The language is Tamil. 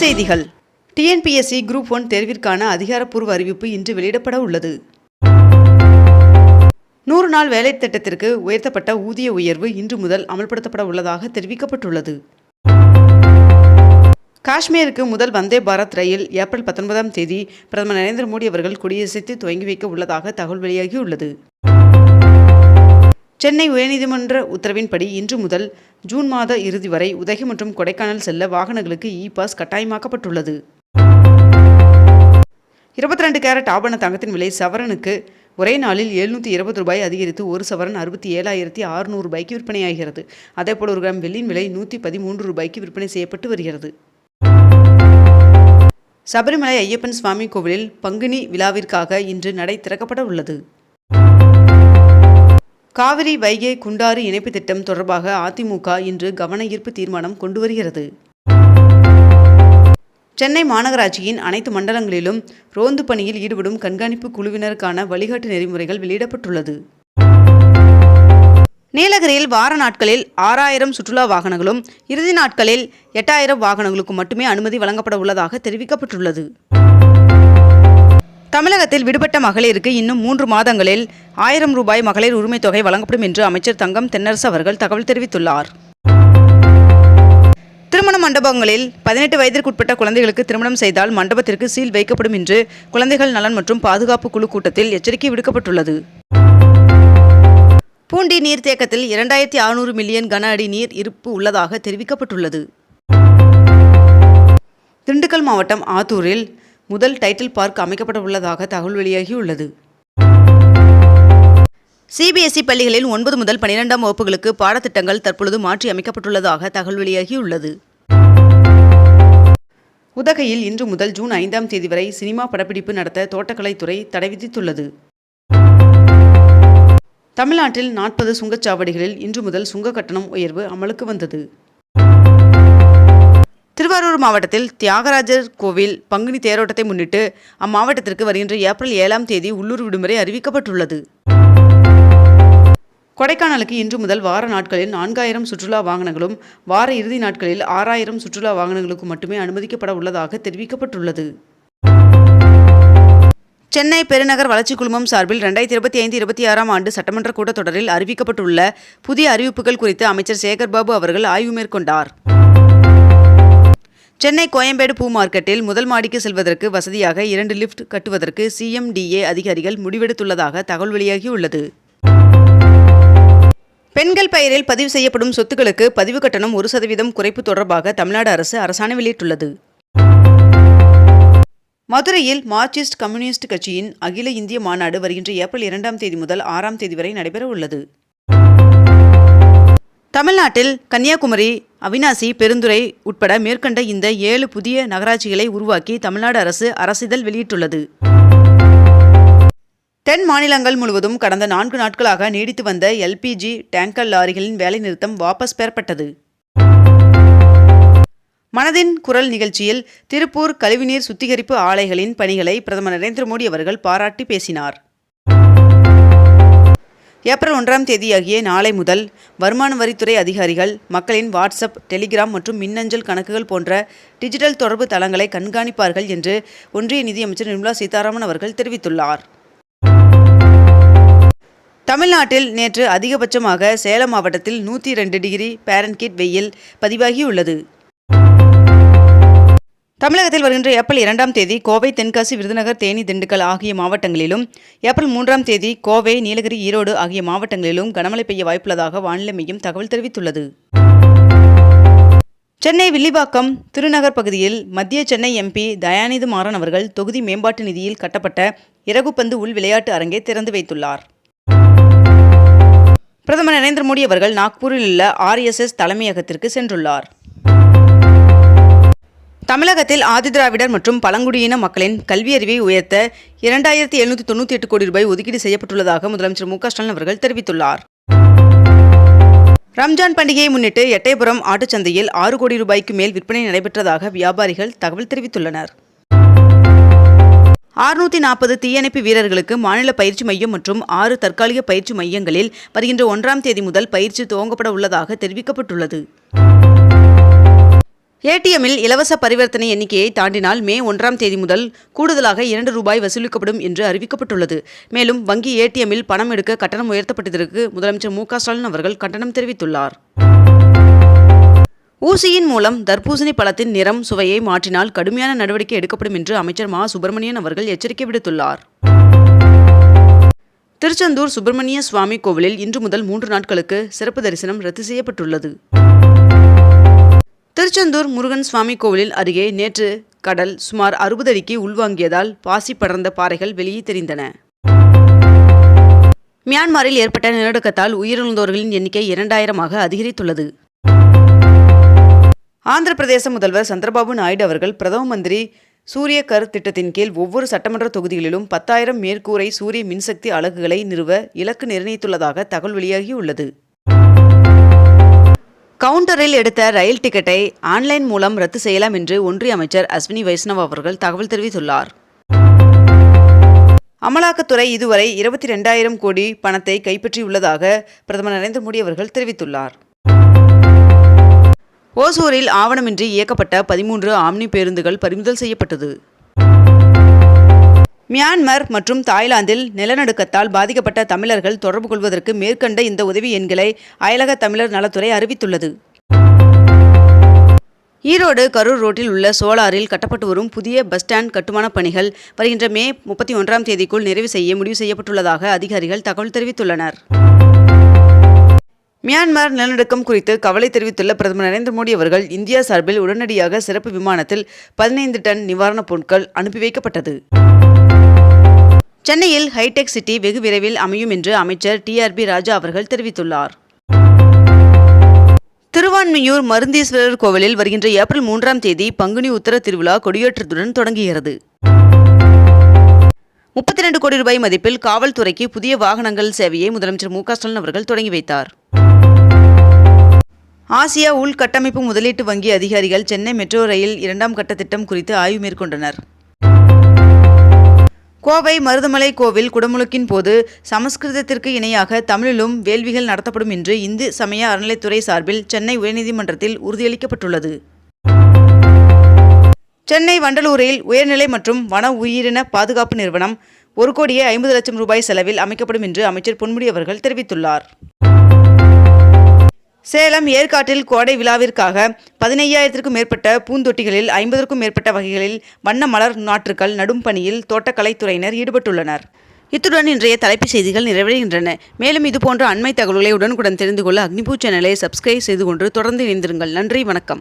செய்திகள். டிஎன்பிஎஸ்சி குரூப் ஒன் தேர்விற்கான அதிகாரப்பூர்வ அறிவிப்பு இன்று வெளியிடப்பட உள்ளது. நூறு நாள் வேலை திட்டத்திற்கு உயர்த்தப்பட்ட ஊதிய உயர்வு இன்று முதல் அமல்படுத்தப்பட உள்ளதாக தெரிவிக்கப்பட்டுள்ளது. காஷ்மீருக்கு முதல் வந்தே பாரத் ரயில் ஏப்ரல் பத்தொன்பதாம் தேதி பிரதமர் நரேந்திர மோடி அவர்கள் கொடியசைத்து துவங்கி வைக்க உள்ளதாக தகவல் வெளியாகியுள்ளது. சென்னை உயர்நீதிமன்ற உத்தரவின்படி இன்று முதல் ஜூன் மாத இறுதி வரை உதகை மற்றும் கொடைக்கானல் செல்ல வாகனங்களுக்கு இ பாஸ் கட்டாயமாக்கப்பட்டுள்ளது. இருபத்தி ரெண்டு கேரட் ஆபண தங்கத்தின் விலை சவரனுக்கு ஒரே நாளில் எழுநூற்றி இருபது ரூபாய் அதிகரித்து ஒரு சவரன் அறுபத்தி ஏழாயிரத்தி அறுநூறு ரூபாய்க்கு விற்பனையாகிறது. அதேபோல் ஒரு கிராம் வெள்ளியின் விலை நூற்றி பதிமூன்று ரூபாய்க்கு விற்பனை செய்யப்பட்டு வருகிறது. சபரிமலை ஐயப்பன் சுவாமி கோவிலில் பங்குனி விழாவிற்காக இன்று நடை திறக்கப்பட உள்ளது. காவிரி வைகை குண்டாறு இணைப்பு திட்டம் தொடர்பாக அதிமுக இன்று கவன ஈர்ப்பு தீர்மானம் கொண்டு வருகிறது. சென்னை மாநகராட்சியின் அனைத்து மண்டலங்களிலும் ரோந்து பணியில் ஈடுபடும் கண்காணிப்பு குழுவினருக்கான வழிகாட்டு நெறிமுறைகள் வெளியிடப்பட்டுள்ளது. நீலகிரியில் வார நாட்களில் ஆறாயிரம் சுற்றுலா வாகனங்களும் இறுதி நாட்களில் எட்டாயிரம் வாகனங்களுக்கு மட்டுமே அனுமதி வழங்கப்பட உள்ளதாக தெரிவிக்கப்பட்டுள்ளது. தமிழகத்தில் விடுபட்ட மகளிருக்கு இன்னும் மூன்று மாதங்களில் ஆயிரம் ரூபாய் மகளிர் உரிமைத் தொகை வழங்கப்படும் என்று அமைச்சர் தங்கம் தென்னரசு அவர்கள் தகவல் தெரிவித்துள்ளார். திருமண மண்டபங்களில் பதினெட்டு வயதிற்குட்பட்ட குழந்தைகளுக்கு திருமணம் செய்தால் மண்டபத்திற்கு சீல் வைக்கப்படும் என்று குழந்தைகள் நலன் மற்றும் பாதுகாப்பு குழு கூட்டத்தில் எச்சரிக்கை விடுக்கப்பட்டுள்ளது. பூண்டி நீர்த்தேக்கத்தில் இரண்டாயிரத்தி அறுநூறு மில்லியன் கன அடி நீர் இருப்பு உள்ளதாக தெரிவிக்கப்பட்டுள்ளது. திண்டுக்கல் மாவட்டம் ஆத்தூரில் முதல் டைட்டில் பார்க் அமைக்கப்பட உள்ளதாக தகவல் வெளியாகியுள்ளது. சிபிஎஸ்இ பள்ளிகளில் ஒன்பது முதல் பனிரெண்டாம் வகுப்புகளுக்கு பாடத்திட்டங்கள் தற்பொழுது மாற்றி அமைக்கப்பட்டுள்ளதாக தகவல் வெளியாகியுள்ளது. உதகையில் இன்று முதல் ஜூன் ஐந்தாம் தேதி வரை சினிமா படப்பிடிப்பு நடத்த தோட்டக்கலைத்துறை தடை விதித்துள்ளது. தமிழ்நாட்டில் நாற்பது சுங்கச்சாவடிகளில் இன்று முதல் சுங்க கட்டணம் உயர்வு அமலுக்கு வந்தது. திருவாரூர் மாவட்டத்தில் தியாகராஜர் கோவில் பங்குனி தேரோட்டத்தை முன்னிட்டு அம்மாவட்டத்திற்கு வருகின்ற ஏப்ரல் ஏழாம் தேதி உள்ளூர் விடுமுறை அறிவிக்கப்பட்டுள்ளது. கொடைக்கானலுக்கு இன்று முதல் வார நாட்களில் நான்காயிரம் சுற்றுலா வாகனங்களும் வார இறுதி நாட்களில் ஆறாயிரம் சுற்றுலா வாகனங்களுக்கு மட்டுமே அனுமதிக்கப்பட உள்ளதாக தெரிவிக்கப்பட்டுள்ளது. சென்னை பெருநகர் வளர்ச்சிக் குழுமம் சார்பில் ரெண்டாயிரத்தி இருபத்தி ஐந்து இருபத்தி ஆறாம் ஆண்டு சட்டமன்ற கூட்டத்தொடரில் அறிவிக்கப்பட்டுள்ள புதிய அறிவிப்புகள் குறித்து அமைச்சர் சேகர்பாபு அவர்கள் ஆய்வு மேற்கொண்டார். சென்னை கோயம்பேடு பூ மார்க்கெட்டில் முதல் மாடிக்கு செல்வதற்கு வசதியாக இரண்டு லிஃப்ட் கட்டுவதற்கு சிஎம்டிஏ அதிகாரிகள் முடிவெடுத்துள்ளதாக தகவல் வெளியாகியுள்ளது. பெண்கள் பெயரில் பதிவு செய்யப்படும் சொத்துக்களுக்கு பதிவு கட்டணம் ஒரு சதவீதம் குறைப்பு தொடர்பாக தமிழ்நாடு அரசு அரசாணை வெளியிட்டுள்ளது. மதுரையில் மார்க்சிஸ்ட் கம்யூனிஸ்ட் கட்சியின் அகில இந்திய மாநாடு வருகின்ற ஏப்ரல் இரண்டாம் தேதி முதல் ஆறாம் தேதி வரை நடைபெற உள்ளது தமிழ்நாட்டில் கன்னியாகுமரி அவினாசி பெருந்துறை உட்பட மேற்கண்ட இந்த ஏழு புதிய நகராட்சிகளை உருவாக்கி தமிழ்நாடு அரசு அரசிதழ் வெளியிட்டுள்ளது. தென் மாநிலங்கள் முழுவதும் கடந்த நான்கு நாட்களாக நீடித்து வந்த எல்பிஜி டேங்கர் லாரிகளின் வேலைநிறுத்தம் வாபஸ் பெறப்பட்டது. மனதின் குரல் நிகழ்ச்சியில் திருப்பூர் கழிவுநீர் சுத்திகரிப்பு ஆலைகளின் பணிகளை பிரதமர் நரேந்திர மோடி அவர்கள் பாராட்டி பேசினார். ஏப்ரல் ஒன்றாம் தேதியாகிய நாளை முதல் வருமான வரித்துறை அதிகாரிகள் மக்களின் வாட்ஸ்அப் டெலிகிராம் மற்றும் மின்னஞ்சல் கணக்குகள் போன்ற டிஜிட்டல் தொடர்பு தளங்களை கண்காணிப்பார்கள் என்று ஒன்றிய நிதியமைச்சர் நிர்மலா சீதாராமன் அவர்கள் தெரிவித்துள்ளார். தமிழ்நாட்டில் நேற்று அதிகபட்சமாக சேலம் மாவட்டத்தில் நூற்றி ரெண்டு டிகிரி பேரன்கிட் வெயில் பதிவாகியுள்ளது. தமிழகத்தில் வருகின்ற ஏப்ரல் இரண்டாம் தேதி கோவை தென்காசி விருதுநகர் தேனி திண்டுக்கல் ஆகிய மாவட்டங்களிலும் ஏப்ரல் மூன்றாம் தேதி கோவை நீலகிரி ஈரோடு ஆகிய மாவட்டங்களிலும் கனமழை பெய்ய வாய்ப்புள்ளதாக வானிலை மையம் தகவல் தெரிவித்துள்ளது. சென்னை வில்லிவாக்கம் திருநகர் பகுதியில் மத்திய சென்னை எம்பி தயாநிதி மாறன் அவர்கள் தொகுதி மேம்பாட்டு நிதியில் கட்டப்பட்ட இறகுப்பந்து உள் விளையாட்டு அரங்கை திறந்து வைத்துள்ளார். பிரதமர் நரேந்திர மோடி அவர்கள் நாக்பூரில் உள்ள ஆர்எஸ்எஸ் தலைமையகத்திற்கு சென்றுள்ளார். தமிழகத்தில் ஆதிதிராவிடர் மற்றும் பழங்குடியின மக்களின் கல்வியறிவை உயர்த்த இரண்டாயிரத்தி எழுநூற்றி தொண்ணூற்றி எட்டு கோடி ரூபாய் ஒதுக்கீடு செய்யப்பட்டுள்ளதாக முதலமைச்சர் மு க ஸ்டாலின் அவர்கள் தெரிவித்துள்ளார். ரம்ஜான் பண்டிகையை முன்னிட்டு எட்டயபுரம் ஆட்டுச்சந்தையில் ஆறு கோடி ரூபாய்க்கு மேல் விற்பனை நடைபெற்றதாக வியாபாரிகள் தகவல் தெரிவித்துள்ளனர். ஆறுநூற்றி நாற்பது தீயணைப்பு வீரர்களுக்கு மாநில பயிற்சி மையம் மற்றும் ஆறு தற்காலிக பயிற்சி மையங்களில் வருகின்ற ஒன்றாம் தேதி முதல் பயிற்சி துவங்கப்பட உள்ளதாக தெரிவிக்கப்பட்டுள்ளது. ஏடிஎம்மில் இலவச பரிவர்த்தனை எண்ணிக்கையை தாண்டினால் மே ஒன்றாம் தேதி முதல் கூடுதலாக இரண்டு ரூபாய் வசூலிக்கப்படும் என்று அறிவிக்கப்பட்டுள்ளது. மேலும் வங்கி ஏடிஎம்மில் பணம் எடுக்க கட்டணம் உயர்த்தப்பட்டதற்கு முதலமைச்சர் மு ஸ்டாலின் அவர்கள் கண்டனம் தெரிவித்துள்ளார். ஊசியின் மூலம் தர்பூசணி பழத்தின் நிறம் சுவையை மாற்றினால் கடுமையான நடவடிக்கை எடுக்கப்படும் என்று அமைச்சர் மா. சுப்பிரமணியன் அவர்கள் எச்சரிக்கை விடுத்துள்ளார். திருச்செந்தூர் சுப்பிரமணிய சுவாமி கோவிலில் இன்று முதல் மூன்று நாட்களுக்கு சிறப்பு தரிசனம் ரத்து செய்யப்பட்டுள்ளது. திருச்செந்தூர் முருகன் சுவாமி கோவிலில் அருகே நேற்று கடல் சுமார் அறுபது அடிக்கு உள்வாங்கியதால் பாசி படர்ந்த பாறைகள் வெளியே தெரிந்தன. மியான்மரில் ஏற்பட்ட நிலநடுக்கத்தால் உயிரிழந்தோர்களின் எண்ணிக்கை இரண்டாயிரமாக அதிகரித்துள்ளது. ஆந்திர பிரதேச முதல்வர் சந்திரபாபு நாயுடு அவர்கள் பிரதம மந்திரி சூரிய கர் திட்டத்தின் கீழ் ஒவ்வொரு சட்டமன்ற தொகுதிகளிலும் பத்தாயிரம் மேற்கூரை சூரிய மின்சக்தி அலகுகளை நிறுவ இலக்கு நிர்ணயித்துள்ளதாக தகவல் வெளியாகியுள்ளது. கவுண்டரில் எடுத்த ரயில் டிக்கெட்டை ஆன்லைன் மூலம் ரத்து செய்யலாம் என்று ஒன்றிய அமைச்சர் அஸ்வினி வைஷ்ணவ் அவர்கள் தகவல் தெரிவித்துள்ளார். அமலாக்கத்துறை இதுவரை இருபத்தி ரெண்டாயிரம் கோடி பணத்தை கைப்பற்றியுள்ளதாக பிரதமர் நரேந்திர மோடி அவர்கள் தெரிவித்துள்ளார். ஓசூரில் ஆவணமின்றி இயக்கப்பட்ட பதிமூன்று ஆம்னி பேருந்துகள் பறிமுதல் செய்யப்பட்டது. மியான்மர் மற்றும் தாய்லாந்தில் நிலநடுக்கத்தால் பாதிக்கப்பட்ட தமிழர்கள் தொடர்பு கொள்வதற்கு மேற்கண்ட இந்த உதவி எண்களை அயலக தமிழர் நலத்துறை அறிவித்துள்ளது. ஈரோடு கரூர் ரோட்டில் உள்ள சோலாரில் கட்டப்பட்டு வரும் புதிய பஸ் ஸ்டாண்ட் கட்டுமானப் பணிகள் வருகின்ற மே முப்பத்தி ஒன்றாம் தேதிக்குள் நிறைவு செய்ய முடிவு செய்யப்பட்டுள்ளதாக அதிகாரிகள் தகவல் தெரிவித்துள்ளனர். மியான்மர் நிலநடுக்கம் குறித்து கவலை தெரிவித்துள்ள பிரதமர் நரேந்திர மோடி அவர்கள் இந்தியா சார்பில் உடனடியாக சிறப்பு விமானத்தில் பதினைந்து டன் நிவாரணப் பொருட்கள் அனுப்பி வைக்கப்பட்டது. சென்னையில் ஹைடெக் சிட்டி வெகு விரைவில் அமையும் என்று அமைச்சர் டிஆர்பி ராஜா அவர்கள் தெரிவித்துள்ளார். திருவான்மியூர் மருந்தீஸ்வரர் கோவிலில் வருகின்ற ஏப்ரல் மூன்றாம் தேதி பங்குனி உத்தர திருவிழா கொடியேற்றத்துடன் தொடங்குகிறது. முப்பத்தி ரெண்டு கோடி ரூபாய் மதிப்பில் காவல்துறைக்கு புதிய வாகனங்கள் சேவையை முதலமைச்சர் மு ஸ்டாலின் அவர்கள் தொடங்கி வைத்தார். ஆசியா உள்கட்டமைப்பு முதலீட்டு வங்கி அதிகாரிகள் சென்னை மெட்ரோ ரயில் இரண்டாம் கட்ட திட்டம் குறித்து ஆய்வு மேற்கொண்டனர். கோவை மருதமலை கோவில் குடமுழுக்கின் போது சமஸ்கிருதத்திற்கு இணையாக தமிழிலும் வேள்விகள் நடத்தப்படும் என்று இந்து சமய அறநிலைத்துறை சார்பில் சென்னை உயர்நீதிமன்றத்தில் உறுதியளிக்கப்பட்டுள்ளது. சென்னை வண்டலூரில் உயர்நிலை மற்றும் வன உயிரின பாதுகாப்பு நிறுவனம் ஒரு கோடியே ஐம்பது லட்சம் ரூபாய் செலவில் அமைக்கப்படும் என்று அமைச்சர் பொன்முடி அவர்கள் தெரிவித்துள்ளார். சேலம் ஏற்காட்டில் கோடை விழாவிற்காக பதினையாயிரத்திற்கும் மேற்பட்ட பூந்தொட்டிகளில் ஐம்பதற்கும் மேற்பட்ட வகைகளில் வண்ண மலர் நாற்றுகள் நடும் பணியில் தோட்டக்கலைத்துறையினர் ஈடுபட்டுள்ளனர். இத்துடன் இன்றைய தலைப்புச் செய்திகள் நிறைவடைகின்றன. மேலும் இதுபோன்ற அண்மை தகவல்களை உடனுக்குடன் தெரிந்து கொள்ள அக்னிபூ சேனலை சப்ஸ்கிரைப் செய்து கொண்டு தொடர்ந்து இணைந்திருங்கள். நன்றி வணக்கம்.